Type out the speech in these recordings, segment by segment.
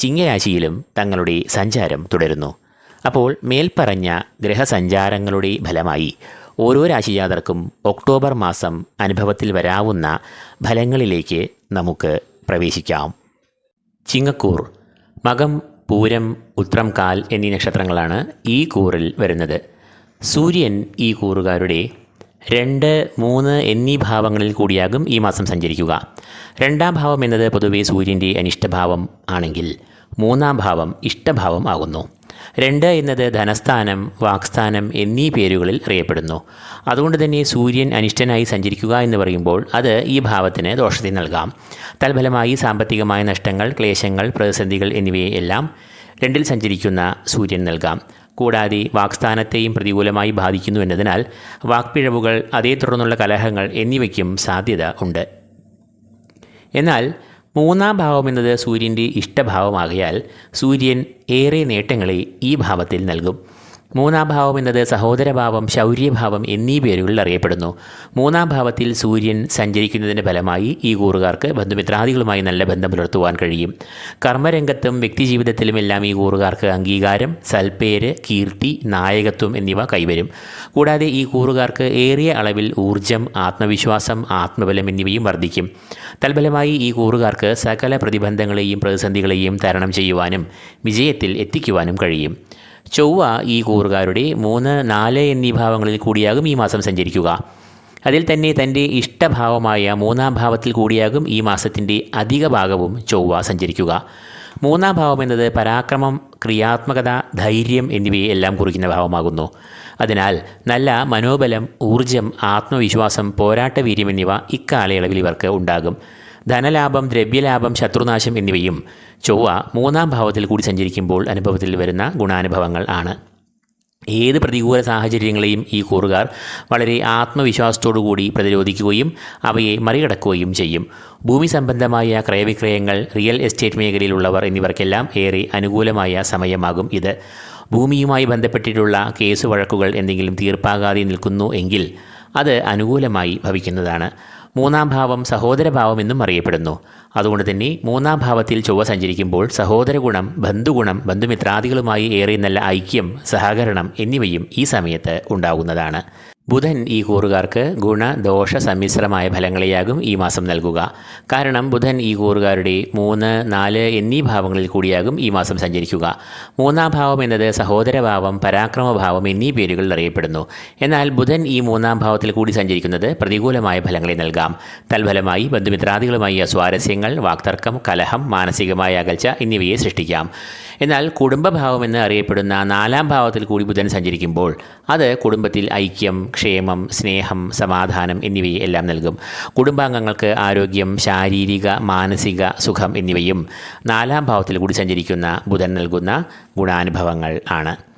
ചിങ്ങരാശിയിലും തങ്ങളുടെ സഞ്ചാരം തുടരുന്നു. അപ്പോൾ മേൽപ്പറഞ്ഞ ഗ്രഹസഞ്ചാരങ്ങളുടെ ഫലമായി ഓരോ രാശിജാതർക്കും ഒക്ടോബർ മാസം അനുഭവത്തിൽ വരാവുന്ന ഫലങ്ങളിലേക്ക് നമുക്ക് പ്രവേശിക്കാം. ചിങ്ങക്കൂർ മകം പൂരം ഉത്രം കാൽ എന്നീ നക്ഷത്രങ്ങളാണ് ഈ കൂറിൽ വരുന്നത്. സൂര്യൻ ഈ കൂറുകാരുടെ രണ്ട് മൂന്ന് എന്നീ ഭാവങ്ങളിൽ കൂടിയാകും ഈ മാസം സഞ്ചരിക്കുക. രണ്ടാം ഭാവം എന്നത് പൊതുവെ സൂര്യന്റെ അനിഷ്ടഭാവം ആണെങ്കിൽ മൂന്നാം ഭാവം ഇഷ്ടഭാവം ആകുന്നു. രണ്ട് എന്നത് ധനസ്ഥാനം വാക്സ്ഥാനം എന്നീ പേരുകളിൽ അറിയപ്പെടുന്നു. അതുകൊണ്ട് തന്നെ സൂര്യൻ അനിഷ്ടനായി സഞ്ചരിക്കുക എന്ന് പറയുമ്പോൾ അത് ഈ ഭാവത്തിന് ദോഷത്തിൽ നൽകാം. തൽഫലമായി സാമ്പത്തികമായ നഷ്ടങ്ങൾ ക്ലേശങ്ങൾ പ്രതിസന്ധികൾ എന്നിവയെ എല്ലാം രണ്ടിൽ സഞ്ചരിക്കുന്ന സൂര്യൻ നൽകാം. കൂടാതെ വാക്സ്ഥാനത്തെയും പ്രതികൂലമായി ബാധിക്കുന്നു എന്നതിനാൽ വാക്പിഴവുകൾ അതേ തുടർന്നുള്ള കലഹങ്ങൾ എന്നിവയ്ക്കും സാധ്യത ഉണ്ട്. എന്നാൽ മൂന്നാം ഭാവം എന്നത് സൂര്യന്റെ ഇഷ്ടഭാവമാകയാൽ സൂര്യൻ ഏറെ നേട്ടങ്ങളെ ഈ ഭാവത്തിൽ നൽകും. മൂന്നാം ഭാവം എന്നത് സഹോദരഭാവം ശൗര്യഭാവം എന്നീ പേരുകളിൽ അറിയപ്പെടുന്നു. മൂന്നാം ഭാവത്തിൽ സൂര്യൻ സഞ്ചരിക്കുന്നതിന്റെ ഫലമായി ഈ കൂറുകാർക്ക് ബന്ധുമിത്രാദികളുമായി നല്ല ബന്ധം പുലർത്തുവാൻ കഴിയും. കർമ്മരംഗത്തും വ്യക്തിജീവിതത്തിലും എല്ലാം ഈ കൂറുകാർക്ക് അംഗീകാരം സൽപ്പേര് കീർത്തി നായകത്വം എന്നിവ കൈവരും. കൂടാതെ ഈ കൂറുകാർക്ക് ഏറിയ അളവിൽ ഊർജം ആത്മവിശ്വാസം ആത്മബലം എന്നിവയും വർദ്ധിക്കും. തൽഫലമായി ഈ കൂറുകാർക്ക് സകല പ്രതിബന്ധങ്ങളെയും പ്രതിസന്ധികളെയും തരണം ചെയ്യുവാനും വിജയത്തിൽ എത്തിക്കുവാനും കഴിയും. ചൊവ്വ ഈ കൂറുകാരുടെ മൂന്ന് നാല് എന്നീ ഭാവങ്ങളിൽ കൂടിയാകും ഈ മാസം സഞ്ചരിക്കുക. അതിൽ തന്നെ തന്റെ ഇഷ്ടഭാവമായ മൂന്നാം ഭാവത്തിൽ കൂടിയാകും ഈ മാസത്തിന്റെ അധിക ഭാഗവും ചൊവ്വ സഞ്ചരിക്കുക. മൂന്നാം ഭാവം എന്നത് പരാക്രമം ക്രിയാത്മകത ധൈര്യം എന്നിവയെ എല്ലാം കുറിക്കുന്ന ഭാവമാകുന്നു. അതിനാൽ നല്ല മനോബലം ഊർജം ആത്മവിശ്വാസം പോരാട്ടവീര്യം എന്നിവ ഇക്കാലയളവിൽ ഇവർക്ക് ഉണ്ടാകും. ധനലാഭം ദ്രവ്യലാഭം ശത്രുനാശം എന്നിവയും ചൊവ്വ മൂന്നാം ഭാവത്തിൽ കൂടി സഞ്ചരിക്കുമ്പോൾ അനുഭവത്തിൽ വരുന്ന ഗുണാനുഭവങ്ങൾ ആണ്. ഏത് പ്രതികൂല സാഹചര്യങ്ങളെയും ഈ കൂറുകാർ വളരെ ആത്മവിശ്വാസത്തോടു കൂടി പ്രതിരോധിക്കുകയും അവയെ മറികടക്കുകയും ചെയ്യും. ഭൂമി സംബന്ധമായ ക്രയവിക്രയങ്ങൾ റിയൽ എസ്റ്റേറ്റ് മേഖലയിലുള്ളവർ എന്നിവർക്കെല്ലാം ഏറെ അനുകൂലമായ സമയമാകും ഇത്. ഭൂമിയുമായി ബന്ധപ്പെട്ടിട്ടുള്ള കേസ് വഴക്കുകൾ എന്തെങ്കിലും തീർപ്പാകാതെ നിൽക്കുന്നു എങ്കിൽ അത് അനുകൂലമായി ഭവിക്കുന്നതാണ്. മൂന്നാം ഭാവം സഹോദരഭാവം എന്നും അറിയപ്പെടുന്നു. അതുകൊണ്ട് തന്നെ മൂന്നാം ഭാവത്തിൽ ചൊവ്വ സഞ്ചരിക്കുമ്പോൾ സഹോദരഗുണം ബന്ധുഗുണം ബന്ധുമിത്രാദികളുമായി ഏറെ നല്ല ഐക്യം സഹകരണം എന്നിവയും ഈ സമയത്ത് ഉണ്ടാകുന്നതാണ്. ബുധൻ ഈ കൂറുകാർക്ക് ഗുണ ദോഷ സമ്മിശ്രമായ ഫലങ്ങളെയാകും ഈ മാസം നൽകുക. കാരണം ബുധൻ ഈ കൂറുകാരുടെ മൂന്ന് നാല് എന്നീ ഭാവങ്ങളിൽ കൂടിയാകും ഈ മാസം സഞ്ചരിക്കുക. മൂന്നാം ഭാവം എന്നത് സഹോദരഭാവം പരാക്രമഭാവം എന്നീ പേരുകളിൽ അറിയപ്പെടുന്നു. എന്നാൽ ബുധൻ ഈ മൂന്നാം ഭാവത്തിൽ കൂടി സഞ്ചരിക്കുന്നത് പ്രതികൂലമായ ഫലങ്ങളെ നൽകാം. തൽഫലമായി ബന്ധുമിത്രാദികളുമായി സ്വാരസ്യങ്ങൾ വാക്തർക്കം കലഹം മാനസികമായ അകൽച്ച എന്നിവയെ സൃഷ്ടിക്കാം. എന്നാൽ കുടുംബഭാവം എന്ന് അറിയപ്പെടുന്ന നാലാം ഭാവത്തിൽ കൂടി ബുധൻ സഞ്ചരിക്കുമ്പോൾ അത് കുടുംബത്തിൽ ഐക്യം ക്ഷേമം സ്നേഹം സമാധാനം എന്നിവയെ എല്ലാം നൽകും. കുടുംബാംഗങ്ങൾക്ക് ആരോഗ്യം ശാരീരിക മാനസിക സുഖം എന്നിവയും നാലാം ഭാവത്തിൽ കൂടി സഞ്ചരിക്കുന്ന ബുധൻ നൽകുന്ന ഗുണാനുഭവങ്ങൾ ആണ്.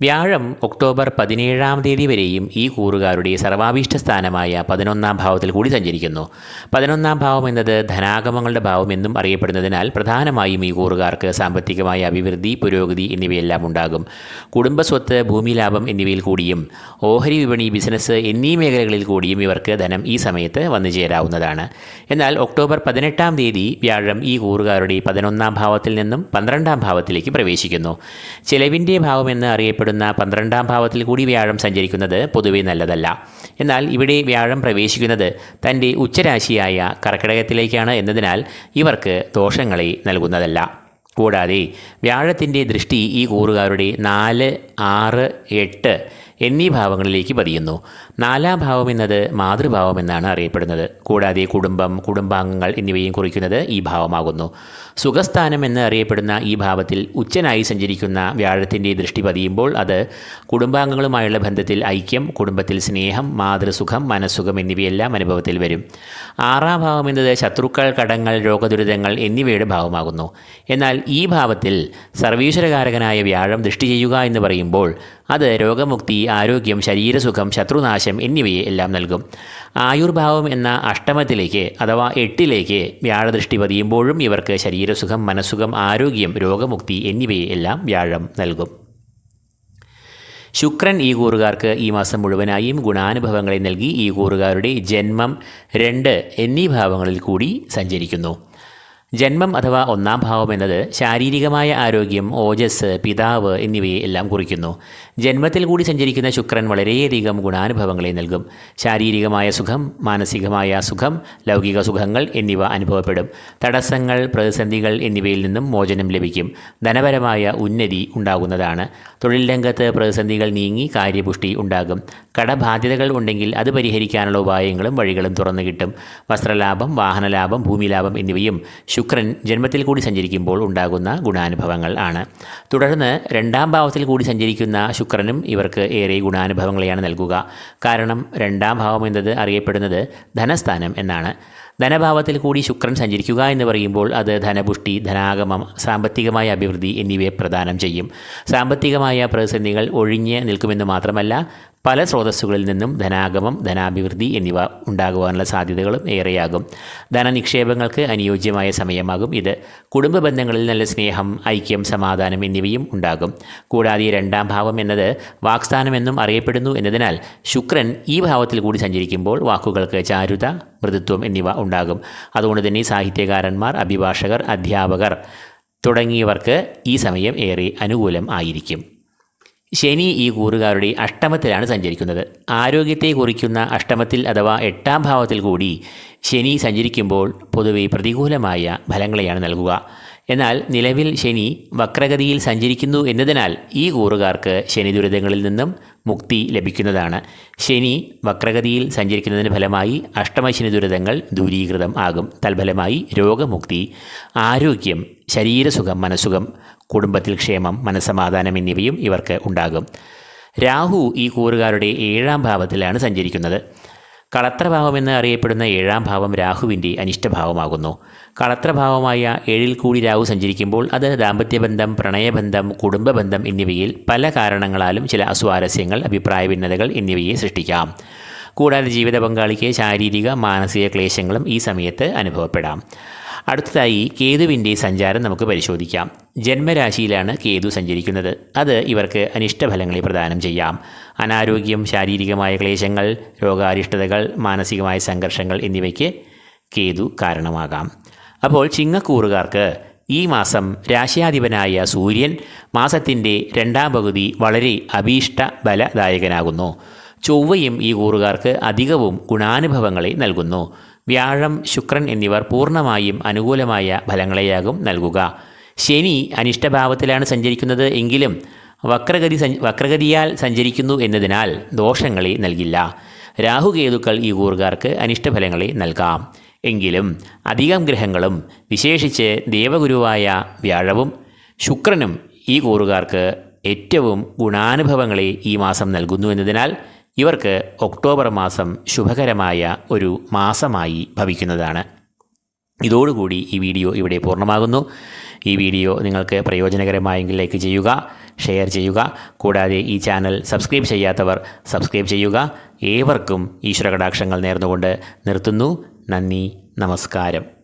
വ്യാഴം ഒക്ടോബർ പതിനേഴാം തീയതി വരെയും ഈ കൂറുകാരുടെ സർവാഭീഷ്ട സ്ഥാനമായ പതിനൊന്നാം ഭാവത്തിൽ കൂടി സഞ്ചരിക്കുന്നു. പതിനൊന്നാം ഭാവം എന്നത് ധനാഗമങ്ങളുടെ ഭാവം എന്നും അറിയപ്പെടുന്നതിനാൽ പ്രധാനമായും ഈ കൂറുകാർക്ക് സാമ്പത്തികമായ അഭിവൃദ്ധി പുരോഗതി എന്നിവയെല്ലാം ഉണ്ടാകും. കുടുംബസ്വത്ത് ഭൂമി ലാഭം എന്നിവയിൽ കൂടിയും ഓഹരി വിപണി ബിസിനസ് എന്നീ മേഖലകളിൽ കൂടിയും ഇവർക്ക് ധനം ഈ സമയത്ത് വന്നു ചേരാവുന്നതാണ്. എന്നാൽ ഒക്ടോബർ പതിനെട്ടാം തീയതി വ്യാഴം ഈ കൂറുകാരുടെ പതിനൊന്നാം ഭാവത്തിൽ നിന്നും പന്ത്രണ്ടാം ഭാവത്തിലേക്ക് പ്രവേശിക്കുന്നു. ചെലവിന്റെ ഭാവമെന്ന് അറിയപ്പെടുന്ന പന്ത്രണ്ടാം ഭാവത്തിൽ കൂടി വ്യാഴം സഞ്ചരിക്കുന്നത് പൊതുവെ നല്ലതല്ല. എന്നാൽ ഇവിടെ വ്യാഴം പ്രവേശിക്കുന്നത് തന്റെ ഉച്ചരാശിയായ കർക്കിടകത്തിലേക്കാണ് എന്നതിനാൽ ഇവർക്ക് ദോഷങ്ങളെ നൽകുന്നതല്ല. കൂടാതെ വ്യാഴത്തിന്റെ ദൃഷ്ടി ഈ കൂറുകാരുടെ നാല് ആറ് എട്ട് എന്നീ ഭാവങ്ങളിലേക്ക് പതിയുന്നു. നാലാം ഭാവം എന്നത് മാതൃഭാവം എന്നാണ് അറിയപ്പെടുന്നത്. കൂടാതെ കുടുംബം കുടുംബാംഗങ്ങൾ എന്നിവയും കുറിക്കുന്നത് ഈ ഭാവമാകുന്നു. സുഖസ്ഥാനം എന്ന് അറിയപ്പെടുന്ന ഈ ഭാവത്തിൽ ഉച്ചനായി സഞ്ചരിക്കുന്ന വ്യാഴത്തിന്റെ ദൃഷ്ടി പതിയുമ്പോൾ അത് കുടുംബാംഗങ്ങളുമായുള്ള ബന്ധത്തിൽ ഐക്യം കുടുംബത്തിൽ സ്നേഹം മാതൃസുഖം മനസ്സുഖം എന്നിവയെല്ലാം അനുഭവത്തിൽ വരും. ആറാം ഭാവം എന്നത് ശത്രുക്കൾ കടങ്ങൾ രോഗദുരിതങ്ങൾ എന്നിവയുടെ ഭാവമാകുന്നു. എന്നാൽ ഈ ഭാവത്തിൽ സർവീശ്വരകാരകനായ വ്യാഴം ദൃഷ്ടി ചെയ്യുക എന്ന് പറയുമ്പോൾ അത് രോഗമുക്തി ആരോഗ്യം ശരീരസുഖം ശത്രുനാശം എന്നിവയെ എല്ലാം നൽകും. ആയുർഭാവം എന്ന അഷ്ടമത്തിലേക്ക് അഥവാ എട്ടിലേക്ക് വ്യാഴദൃഷ്ടി പതിയുമ്പോഴും ഇവർക്ക് ശരീരസുഖം മനസ്സുഖം ആരോഗ്യം രോഗമുക്തി എന്നിവയെ എല്ലാം വ്യാഴം നൽകും. ശുക്രൻ ഈ കൂറുകാർക്ക് ഈ മാസം മുഴുവനായും ഗുണാനുഭവങ്ങളെ നൽകി ഈ കൂറുകാരുടെ ജന്മം രണ്ട് എന്നീ ഭാവങ്ങളിൽ കൂടി സഞ്ചരിക്കുന്നു. ജന്മം അഥവാ ഒന്നാം ഭാവം എന്നത് ശാരീരികമായ ആരോഗ്യം ഓജസ് പിതാവ് എന്നിവയെ എല്ലാം കുറിക്കുന്നു. ജന്മത്തിൽ കൂടി സഞ്ചരിക്കുന്ന ശുക്രൻ വളരെയധികം ഗുണാനുഭവങ്ങളെ നൽകും. ശാരീരികമായ സുഖം മാനസികമായ സുഖം ലൗകിക സുഖങ്ങൾ എന്നിവ അനുഭവപ്പെടും. തടസ്സങ്ങൾ പ്രതിസന്ധികൾ എന്നിവയിൽ നിന്നും മോചനം ലഭിക്കും. ധനപരമായ ഉന്നതി ഉണ്ടാകുന്നതാണ്. തൊഴിൽ രംഗത്ത് പ്രതിസന്ധികൾ നീങ്ങി കാര്യപുഷ്ടി ഉണ്ടാകും. കടബാധ്യതകൾ ഉണ്ടെങ്കിൽ അത് പരിഹരിക്കാനുള്ള ഉപായങ്ങളും വഴികളും തുറന്നു കിട്ടും. വസ്ത്രലാഭം വാഹനലാഭം ഭൂമിലാഭം എന്നിവയും ശുക്രൻ ജന്മത്തിൽ കൂടി സഞ്ചരിക്കുമ്പോൾ ഉണ്ടാകുന്ന ഗുണാനുഭവങ്ങൾ ആണ്. തുടർന്ന് രണ്ടാം ഭാവത്തിൽ കൂടി സഞ്ചരിക്കുന്ന ശുക്രനും ഇവർക്ക് ഏറെ ഗുണാനുഭവങ്ങളെയാണ് നൽകുക. കാരണം രണ്ടാം ഭാവം എന്നത് അറിയപ്പെടുന്നത് ധനസ്ഥാനം എന്നാണ്. ധനഭാവത്തിൽ കൂടി ശുക്രൻ സഞ്ചരിക്കുക എന്ന് പറയുമ്പോൾ അത് ധനപുഷ്ടി ധനാഗമം സാമ്പത്തികമായ അഭിവൃദ്ധി എന്നിവയെ പ്രദാനം ചെയ്യും. സാമ്പത്തികമായ പ്രതിസന്ധികൾ ഒഴിഞ്ഞ് നിൽക്കുമെന്ന് മാത്രമല്ല പല സ്രോതസ്സുകളിൽ നിന്നും ധനാഗമം ധനാഭിവൃദ്ധി എന്നിവ ഉണ്ടാകുവാനുള്ള സാധ്യതകളും ഏറെയാകും. ധനനിക്ഷേപങ്ങൾക്ക് അനുയോജ്യമായ സമയമാകും ഇത്. കുടുംബ ബന്ധങ്ങളിൽ നല്ല സ്നേഹം ഐക്യം സമാധാനം എന്നിവയും ഉണ്ടാകും. കൂടാതെ രണ്ടാം ഭാവം എന്നത് വാക്സ്ഥാനമെന്നും അറിയപ്പെടുന്നു എന്നതിനാൽ ശുക്രൻ ഈ ഭാവത്തിൽ കൂടി സഞ്ചരിക്കുമ്പോൾ വാക്കുകൾക്ക് ചാരുത മൃദുത്വം എന്നിവ ഉണ്ടാകും. അതുകൊണ്ട് തന്നെ സാഹിത്യകാരന്മാർ അഭിഭാഷകർ അധ്യാപകർ തുടങ്ങിയവർക്ക് ഈ സമയം ഏറെ അനുകൂലം ആയിരിക്കും. ശനി ഈ കൂറുകാരുടെ അഷ്ടമത്തിലാണ് സഞ്ചരിക്കുന്നത്. ആരോഗ്യത്തെ കുറിക്കുന്ന അഷ്ടമത്തിൽ അഥവാ എട്ടാം ഭാവത്തിൽ കൂടി ശനി സഞ്ചരിക്കുമ്പോൾ പൊതുവെ പ്രതികൂലമായ ഫലങ്ങളെയാണ് നൽകുക. എന്നാൽ നിലവിൽ ശനി വക്രഗതിയിൽ സഞ്ചരിക്കുന്നു എന്നതിനാൽ ഈ കൂറുകാർക്ക് ശനി ദുരിതങ്ങളിൽ നിന്നും മുക്തി ലഭിക്കുന്നതാണ്. ശനി വക്രഗതിയിൽ സഞ്ചരിക്കുന്നതിന് ഫലമായി അഷ്ടമശനി ദുരിതങ്ങൾ ദൂരീകൃതം ആകും. തൽഫലമായി രോഗമുക്തി ആരോഗ്യം ശരീരസുഖം മനസ്സുഖം കുടുംബത്തിൽ ക്ഷേമം മനസ്സമാധാനം എന്നിവയും ഇവർക്ക് ഉണ്ടാകും. രാഹു ഈ കൂറുകാരുടെ ഏഴാം ഭാവത്തിലാണ് സഞ്ചരിക്കുന്നത്. കളത്രഭാവമെന്ന് അറിയപ്പെടുന്ന ഏഴാം ഭാവം രാഹുവിന്റെ അനിഷ്ടഭാവമാകുന്നു. കളത്രഭാവമായ ഏഴിൽ കൂടി രാഹു സഞ്ചരിക്കുമ്പോൾ അത് ദാമ്പത്യബന്ധം പ്രണയബന്ധം കുടുംബബന്ധം എന്നിവയിൽ പല കാരണങ്ങളാലും ചില അസ്വാരസ്യങ്ങൾ അഭിപ്രായ ഭിന്നതകൾ എന്നിവയെ സൃഷ്ടിക്കാം. കൂടാതെ ജീവിത പങ്കാളിക്ക് ശാരീരിക മാനസിക ക്ലേശങ്ങളും ഈ സമയത്ത് അനുഭവപ്പെടാം. അടുത്തതായി കേതുവിന്റെ സഞ്ചാരം നമുക്ക് പരിശോധിക്കാം. ജന്മരാശിയിലാണ് കേതു സഞ്ചരിക്കുന്നത്. അത് ഇവർക്ക് അനിഷ്ടഫലങ്ങളെ പ്രദാനം ചെയ്യാം. അനാരോഗ്യം ശാരീരികമായ ക്ലേശങ്ങൾ രോഗാരിഷ്ടതകൾ മാനസികമായ സംഘർഷങ്ങൾ എന്നിവയ്ക്ക് കേതു കാരണമാകാം. അപ്പോൾ ചിങ്ങക്കൂറുകാർക്ക് ഈ മാസം രാശിയാധിപനായ സൂര്യൻ മാസത്തിന്റെ രണ്ടാം പകുതി വളരെ അഭീഷ്ട ബലദായകനാകുന്നു ചൊവ്വയും ഈ കൂറുകാർക്ക് അധികവും ഗുണാനുഭവങ്ങളെ നൽകുന്നു. വ്യാഴം ശുക്രൻ എന്നിവർ പൂർണമായും അനുകൂലമായ ഫലങ്ങളെയാകും നൽകുക. ശനി അനിഷ്ടഭാവത്തിലാണ് സഞ്ചരിക്കുന്നത് എങ്കിലും വക്രഗതി വക്രഗതിയാൽ സഞ്ചരിക്കുന്നു എന്നതിനാൽ ദോഷങ്ങളെ നൽകില്ല. രാഹുകേതുക്കൾ ഈ കൂറുകാർക്ക് അനിഷ്ടഫലങ്ങളെ നൽകാം. എങ്കിലും അധികം ഗ്രഹങ്ങളും വിശേഷിച്ച് ദേവഗുരുവായ വ്യാഴവും ശുക്രനും ഈ കൂറുകാർക്ക് ഏറ്റവും ഗുണാനുഭവങ്ങളെ ഈ മാസം നൽകുന്നു എന്നതിനാൽ ഇവർക്ക് ഒക്ടോബർ മാസം ശുഭകരമായ ഒരു മാസമായി ഭവിക്കുന്നതാണ്. ഇതോടുകൂടി ഈ വീഡിയോ ഇവിടെ പൂർണമാകുന്നു. ഈ വീഡിയോ നിങ്ങൾക്ക് പ്രയോജനകരമായെങ്കിൽ ലൈക്ക് ചെയ്യുക ഷെയർ ചെയ്യുക. കൂടാതെ ഈ ചാനൽ സബ്സ്ക്രൈബ് ചെയ്യാത്തവർ സബ്സ്ക്രൈബ് ചെയ്യുക. ഏവർക്കും ഈശ്വര ഈശ്വരകടാക്ഷങ്ങൾ നേർന്നുകൊണ്ട് നിർത്തുന്നു. നന്ദി നമസ്കാരം.